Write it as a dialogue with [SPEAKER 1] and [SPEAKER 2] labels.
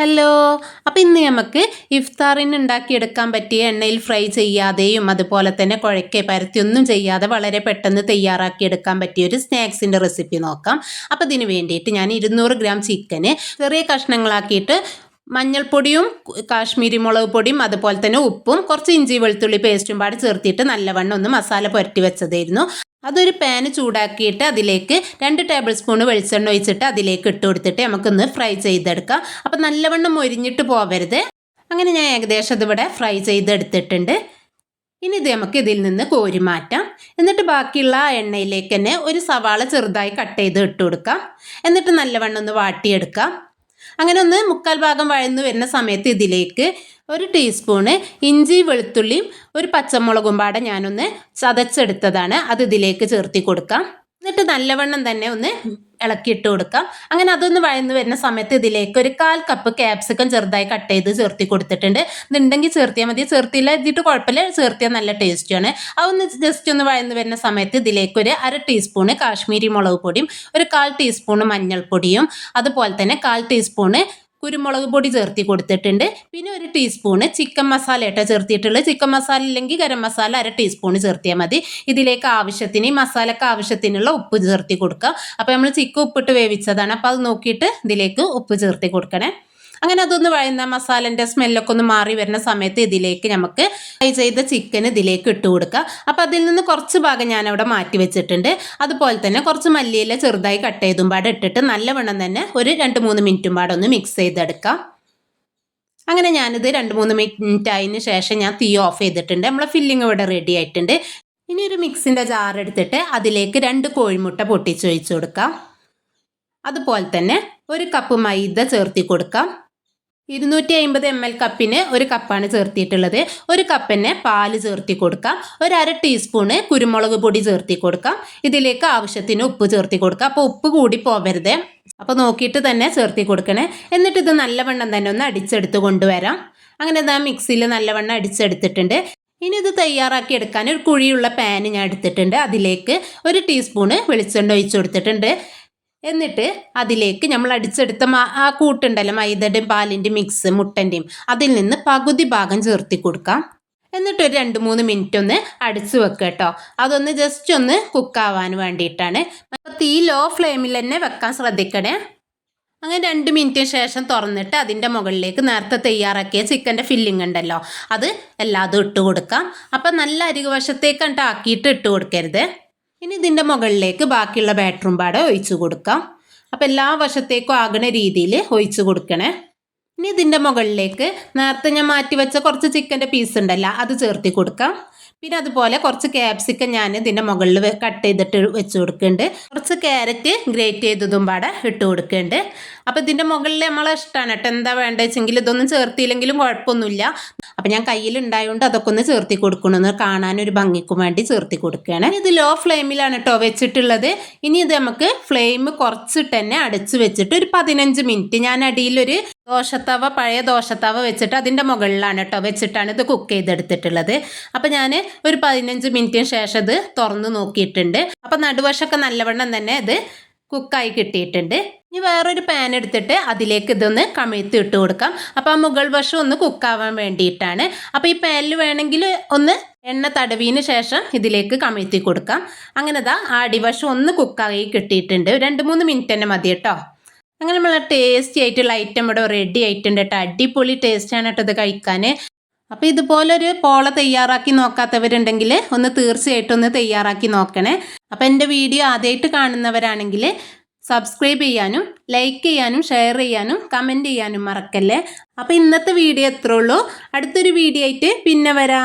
[SPEAKER 1] Hello. അപ്പോൾ ഇന്ന് നമുക്ക് ഇഫ്താറിന് ഉണ്ടാക്കിയെടുക്കാൻ പറ്റിയ എണ്ണയിൽ ഫ്രൈ ചെയ്യാതെയും അതുപോലെ തന്നെ കുഴക്കെ പരത്തിയൊന്നും ചെയ്യാതെ വളരെ പെട്ടെന്ന് തയ്യാറാക്കിയെടുക്കാൻ പറ്റിയ ഒരു സ്നാക്സിന്റെ റെസിപ്പി നോക്കാം. അപ്പോൾ ഇതിന് വേണ്ടിയിട്ട് ഞാൻ ഇരുന്നൂറ് ഗ്രാം ചിക്കന് ചെറിയ കഷ്ണങ്ങളാക്കിയിട്ട് മഞ്ഞൾപ്പൊടിയും കാശ്മീരി മുളക് പൊടിയും അതുപോലെ തന്നെ ഉപ്പും കുറച്ച് ഇഞ്ചി വെളുത്തുള്ളി പേസ്റ്റും പാടി ചേർത്തിട്ട് നല്ലവണ്ണം ഒന്ന് മസാല പുരട്ടി വെച്ചതായിരുന്നു. അതൊരു പാന് ചൂടാക്കിയിട്ട് അതിലേക്ക് രണ്ട് ടേബിൾ സ്പൂൺ വെളിച്ചെണ്ണ ഒഴിച്ചിട്ട് അതിലേക്ക് ഇട്ട് കൊടുത്തിട്ട് നമുക്കൊന്ന് ഫ്രൈ ചെയ്തെടുക്കാം. അപ്പം നല്ലവണ്ണം മൊരിഞ്ഞിട്ട് പോവരുത്. അങ്ങനെ ഞാൻ ഏകദേശം അതിവിടെ ഫ്രൈ ചെയ്തെടുത്തിട്ടുണ്ട്. ഇനി ഇത് നമുക്ക് ഇതിൽ നിന്ന് കോരി മാറ്റാം. എന്നിട്ട് ബാക്കിയുള്ള എണ്ണയിലേക്ക് തന്നെ ഒരു സവാള ചെറുതായി കട്ട് ചെയ്ത് ഇട്ട് കൊടുക്കാം. എന്നിട്ട് നല്ലവണ്ണം ഒന്ന് വാട്ടിയെടുക്കാം. അങ്ങനെ ഒന്ന് മുക്കാൽ ഭാഗം വഴന്നു വരുന്ന സമയത്ത് ഇതിലേക്ക് ഒരു ടീസ്പൂണ് ഇഞ്ചി വെളുത്തുള്ളിയും ഒരു പച്ചമുളകും പാടെ ഞാനൊന്ന് ചതച്ചെടുത്തതാണ്. അത് ഇതിലേക്ക് ചേർത്തി കൊടുക്കാം. എന്നിട്ട് നല്ലവണ്ണം തന്നെ ഒന്ന് ഇളക്കിയിട്ട് കൊടുക്കാം. അങ്ങനെ അതൊന്ന് വഴന്ന് വരുന്ന സമയത്ത് ഇതിലേക്ക് ഒരു കാൽ കപ്പ് ക്യാപ്സിക്കം ചെറുതായി കട്ട് ചെയ്ത് ചേർത്തി കൊടുത്തിട്ടുണ്ട്. ഇതുണ്ടെങ്കിൽ ചേർത്തിയാൽ മതി. ചേർത്തിയില്ല ഇതിട്ട് കുഴപ്പമില്ല. ചേർത്തിയാൽ നല്ല ടേസ്റ്റിയാണ് അതൊന്ന് ജസ്റ്റ് ഒന്ന് വഴന്ന് വരുന്ന സമയത്ത് ഇതിലേക്ക് ഒരു അര ടീസ്പൂണ് കാശ്മീരി മുളക് പൊടിയും ഒരു കാൽ ടീസ്പൂണ് മഞ്ഞൾപ്പൊടിയും അതുപോലെ തന്നെ കാൽ ടീസ്പൂണ് കുരുമുളക് പൊടി ചേർത്തി കൊടുത്തിട്ടുണ്ട്. പിന്നെ ഒരു ടീസ്പൂണ് ചിക്കൻ മസാല ഇട്ട ചേർത്തിട്ടുള്ളത് ചിക്കൻ മസാല ഇല്ലെങ്കിൽ ഗരം മസാല അര ടീസ്പൂണ് ചേർത്തിയാൽ മതി. ഇതിലേക്ക് ആവശ്യത്തിന് മസാലക്ക് ആവശ്യത്തിനുള്ള ഉപ്പ് ചേർത്തി കൊടുക്കുക. അപ്പോൾ നമ്മൾ ചിക്കൻ ഉപ്പിട്ട് വേവിച്ചതാണ്. അപ്പോൾ അത് നോക്കിയിട്ട് ഇതിലേക്ക് ഉപ്പ് ചേർത്തി കൊടുക്കണേ. അങ്ങനെ അതൊന്ന് വഴുന്ന മസാലന്റെ സ്മെല്ലൊക്കെ ഒന്ന് മാറി വരുന്ന സമയത്ത് ഇതിലേക്ക് നമുക്ക് ഫ്രൈ ചെയ്ത ചിക്കൻ ഇതിലേക്ക് ഇട്ട് കൊടുക്കുക. അപ്പോൾ അതിൽ നിന്ന് കുറച്ച് ഭാഗം അവിടെ മാറ്റി വെച്ചിട്ടുണ്ട്. അതുപോലെ തന്നെ കുറച്ച് മല്ലിയില ചെറുതായി കട്ട് ചെയ്തും പാടെ ഇട്ടിട്ട് നല്ലവണ്ണം തന്നെ ഒരു രണ്ട് മൂന്ന് മിനിറ്റും പാടെ ഒന്ന് മിക്സ് ചെയ്തെടുക്കാം. അങ്ങനെ ഞാനിത് രണ്ട് മൂന്ന് മിനിറ്റ് ആയതിന് ശേഷം ഞാൻ തീ ഓഫ് ചെയ്തിട്ടുണ്ട്. നമ്മളെ ഫില്ലിംഗ് ഇവിടെ റെഡി ആയിട്ടുണ്ട്. ഇനി ഒരു മിക്സിന്റെ ജാർ എടുത്തിട്ട് അതിലേക്ക് രണ്ട് കോഴിമുട്ട പൊട്ടിച്ചൊഴിച്ച് കൊടുക്കാം. അതുപോലെ തന്നെ ഒരു കപ്പ് മൈദ ചേർത്തി കൊടുക്കാം. ഇരുന്നൂറ്റി അമ്പത് എം എൽ കപ്പിന് ഒരു കപ്പാണ് ചേർത്തിയിട്ടുള്ളത്. ഒരു കപ്പിന് പാൽ ചേർത്തി കൊടുക്കാം. ഒരു അര ടീസ്പൂണ് കുരുമുളക് പൊടി ചേർത്തി കൊടുക്കാം. ഇതിലേക്ക് ആവശ്യത്തിന് ഉപ്പ് ചേർത്തി കൊടുക്കാം. അപ്പോൾ ഉപ്പ് കൂടി പോവരുത്. അപ്പോൾ നോക്കിയിട്ട് തന്നെ ചേർത്തി കൊടുക്കണേ. എന്നിട്ട് ഇത് നല്ലവണ്ണം തന്നെ ഒന്ന് അടിച്ചെടുത്ത് കൊണ്ടുവരാം. അങ്ങനെ ഇതാ മിക്സിയിൽ നല്ലവണ്ണം അടിച്ചെടുത്തിട്ടുണ്ട്. ഇനി ഇത് തയ്യാറാക്കി എടുക്കാൻ ഒരു കുഴിയുള്ള പാന് ഞാൻ എടുത്തിട്ടുണ്ട്. അതിലേക്ക് ഒരു ടീസ്പൂണ് വെളിച്ചെണ്ണ ഒഴിച്ചു കൊടുത്തിട്ടുണ്ട്. എന്നിട്ട് അതിലേക്ക് നമ്മൾ അടിച്ചെടുത്ത ആ കൂട്ടുണ്ടല്ലോ മൈദയുടെയും പാലിന്റെയും മിക്സ് മുട്ടന്റെയും അതിൽ നിന്ന് പകുതി ഭാഗം ചേർത്തി കൊടുക്കാം. എന്നിട്ട് ഒരു രണ്ട് മൂന്ന് മിനിറ്റ് ഒന്ന് അടിച്ചു വെക്കുക കേട്ടോ അതൊന്ന് ജസ്റ്റ് ഒന്ന് കുക്കാവാൻ വേണ്ടിയിട്ടാണ്. തീ ലോ ഫ്ലെയിമിൽ തന്നെ വെക്കാൻ ശ്രദ്ധിക്കണേ. അങ്ങനെ രണ്ട് മിനിറ്റിന് ശേഷം തുറന്നിട്ട് അതിന്റെ മുകളിലേക്ക് നേരത്തെ തയ്യാറാക്കിയ ചിക്കന്റെ ഫില്ലിംഗ് ഉണ്ടല്ലോ. അത് എല്ലാതും ഇട്ട് കൊടുക്കാം. അപ്പം നല്ല അരികുവശത്തേക്ക് ആക്കിയിട്ട് ഇട്ട് കൊടുക്കരുത്. ഇനി ഇതിന്റെ മുകളിലേക്ക് ബാക്കിയുള്ള ബാറ്ററും പാടെ ഒഴിച്ചു കൊടുക്കാം. അപ്പം എല്ലാ വശത്തേക്കും ആകുന്ന രീതിയിൽ ഒഴിച്ചു കൊടുക്കണേ. ഇനി ഇതിന്റെ മുകളിലേക്ക് നേരത്തെ ഞാൻ മാറ്റി വെച്ച കുറച്ച് ചിക്കന്റെ പീസ് ഉണ്ടല്ലോ അത് ചേർത്തി കൊടുക്കാം. പിന്നെ അതുപോലെ കുറച്ച് ക്യാപ്സിക്കം ഞാൻ ഇതിന്റെ മുകളിൽ കട്ട് ചെയ്തിട്ട് വെച്ച് കൊടുക്കുന്നുണ്ട് കുറച്ച് ക്യാരറ്റ് ഗ്രേറ്റ് ചെയ്തതും പാടെ ഇട്ട് കൊടുക്കുന്നുണ്ട് അപ്പോൾ ഇതിന്റെ മുകളിൽ നമ്മളെ ഇഷ്ടമാണ് കേട്ടോ. എന്താ വേണ്ടത് വെച്ചെങ്കിൽ ഇതൊന്നും ചേർത്തില്ലെങ്കിലും കുഴപ്പമൊന്നുമില്ല. അപ്പോൾ ഞാൻ കയ്യിലുണ്ടായതുകൊണ്ട് അതൊക്കെ ഒന്ന് ചേർത്തി കൊടുക്കണമെന്ന് കാണാനൊരു ഭംഗിക്കും വേണ്ടി ചേർത്തി കൊടുക്കുകയാണ്. ഇത് ലോ ഫ്ലെയിമിലാണ് കേട്ടോ വെച്ചിട്ടുള്ളത്. ഇനി ഇത് നമുക്ക് ഫ്ലെയിം കുറച്ചിട്ട് തന്നെ അടച്ചു വെച്ചിട്ട് ഒരു പതിനഞ്ച് മിനിറ്റ് ഞാൻ അടിയിലൊരു ദോശത്തവ പഴയ ദോശത്തവ വെച്ചിട്ട് അതിന്റെ മുകളിലാണ് കേട്ടോ വെച്ചിട്ടാണ് ഇത് കുക്ക് ചെയ്തെടുത്തിട്ടുള്ളത്. അപ്പോൾ ഞാൻ ഒരു പതിനഞ്ച് മിനിറ്റിന് ശേഷം ഇത് തുറന്ന് നോക്കിയിട്ടുണ്ട്. അപ്പോൾ നടുവശമൊക്കെ നല്ലവണ്ണം തന്നെ ഇത് കുക്കായി കിട്ടിയിട്ടുണ്ട്. ഇനി വേറൊരു പാൻ എടുത്തിട്ട് അതിലേക്ക് ഇതൊന്ന് കമിഴ്ത്തി ഇട്ട് കൊടുക്കാം. അപ്പോൾ ആ മുകൾ വശം ഒന്ന് കുക്കാവാൻ വേണ്ടിയിട്ടാണ്. അപ്പോൾ ഈ പാനിൽ വേണമെങ്കിൽ ഒന്ന് എണ്ണ തടവിന് ശേഷം ഇതിലേക്ക് കമിഴ്ത്തി കൊടുക്കാം. അങ്ങനെ ദാ അടിവശം ഒന്ന് കുക്കായി കിട്ടിയിട്ടുണ്ട്. രണ്ട് മൂന്ന് മിനിറ്റ് തന്നെ മതി കേട്ടോ. അങ്ങനെ നമ്മൾ ടേസ്റ്റി ആയിട്ടുള്ള ഐറ്റം ഇവിടെ റെഡി ആയിട്ടുണ്ട് കേട്ടോ. അടിപൊളി ടേസ്റ്റാണ് കേട്ടോ ഇത് കഴിക്കാൻ അപ്പോൾ ഇതുപോലൊരു പോള തയ്യാറാക്കി നോക്കാത്തവരുണ്ടെങ്കിൽ ഒന്ന് തീർച്ചയായിട്ടും ഒന്ന് തയ്യാറാക്കി നോക്കണേ. അപ്പോൾ എന്റെ വീഡിയോ ആദ്യമായിട്ട് കാണുന്നവരാണെങ്കിൽ സബ്സ്ക്രൈബ് ചെയ്യാനും ലൈക്ക് ചെയ്യാനും ഷെയർ ചെയ്യാനും കമന്റ് ചെയ്യാനും മറക്കല്ലേ. അപ്പോൾ ഇന്നത്തെ വീഡിയോ എത്ര ഉള്ളൂ. അടുത്തൊരു വീഡിയോ ആയിട്ട് പിന്നെ വരാം.